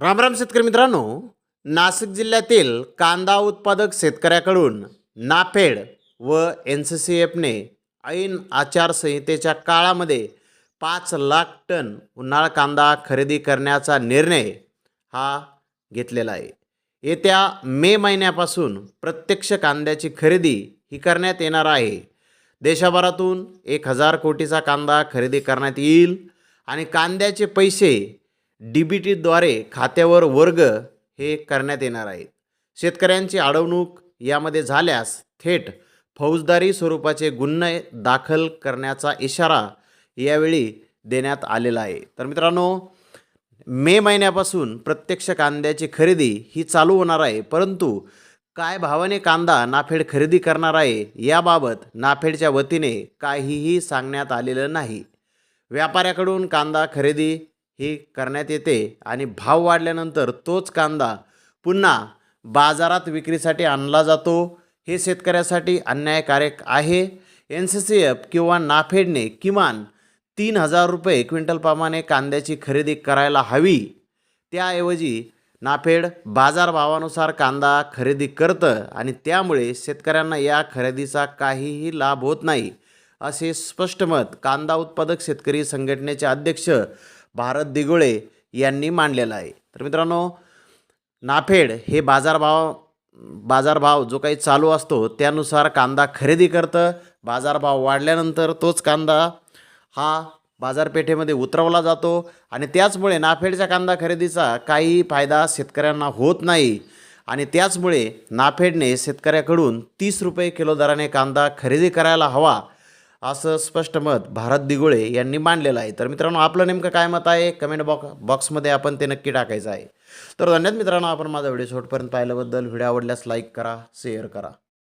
रामराम शेतकरी मित्रांनो. नाशिक जिल्ह्यातील कांदा उत्पादक शेतकऱ्याकडून नाफेड व एन सी सी एफने ऐन आचारसंहितेच्या काळामध्ये पाच लाख टन उन्हाळा कांदा खरेदी करण्याचा निर्णय हा घेतलेला आहे. येत्या मे महिन्यापासून प्रत्यक्ष कांद्याची खरेदी ही करण्यात येणार आहे. देशभरातून एक हजार कोटीचा कांदा खरेदी करण्यात येईल आणि कांद्याचे पैसे डी बी टीद्वारे खात्यावर वर्ग हे करण्यात येणार आहेत शेतकऱ्यांची अडवणूक यामध्ये झाल्यास थेट फौजदारी स्वरूपाचे गुन्हे दाखल करण्याचा इशारा यावेळी देण्यात आलेला आहे. तर मित्रांनो मे महिन्यापासून प्रत्यक्ष कांद्याची खरेदी ही चालू होणार आहे परंतु काय भावाने कांदा नाफेड खरेदी करणार आहे याबाबत नाफेडच्या वतीने काहीही सांगण्यात आलेलं नाही. व्यापाऱ्याकडून कांदा खरेदी हे करण्यात येते आणि भाव वाढल्यानंतर तोच कांदा पुन्हा बाजारात विक्रीसाठी आणला जातो. हे शेतकऱ्यासाठी अन्यायकारक आहे. एन सी सी एफ किंवा नाफेडने किमान तीन हजार रुपये क्विंटलप्रमाणे कांद्याची खरेदी करायला हवी. त्याऐवजी नाफेड बाजारभावानुसार कांदा खरेदी करतं आणि त्यामुळे शेतकऱ्यांना या खरेदीचा काहीही लाभ होत नाही असे स्पष्ट मत कांदा उत्पादक शेतकरी संघटनेचे अध्यक्ष भारत दिगोळे यांनी मांडलेला आहे. तर मित्रांनो नाफेड हे बाजारभाव बाजारभाव जो काही चालू असतो त्यानुसार कांदा खरेदी करतं. बाजारभाव वाढल्यानंतर तोच कांदा हा बाजारपेठेमध्ये उतरवला जातो आणि त्याचमुळे नाफेडच्या कांदा खरेदीचा काही फायदा शेतकऱ्यांना होत नाही. आणि त्याचमुळे नाफेडने शेतकऱ्याकडून तीस रुपये किलो दराने कांदा खरेदी करायला हवा. असं स्पष्ट मत भारत दिगुळे यांनी मांडलेलं आहे. तर मित्रांनो आपलं नेमकं काय मत आहे? कमेंट बॉक्स बॉक्समध्ये आपण ते नक्की टाकायचं आहे. तर धन्यवाद मित्रांनो आपण माझा व्हिडिओ शेवटपर्यंत पाहिल्याबद्दल. व्हिडिओ आवडल्यास लाईक करा शेअर करा.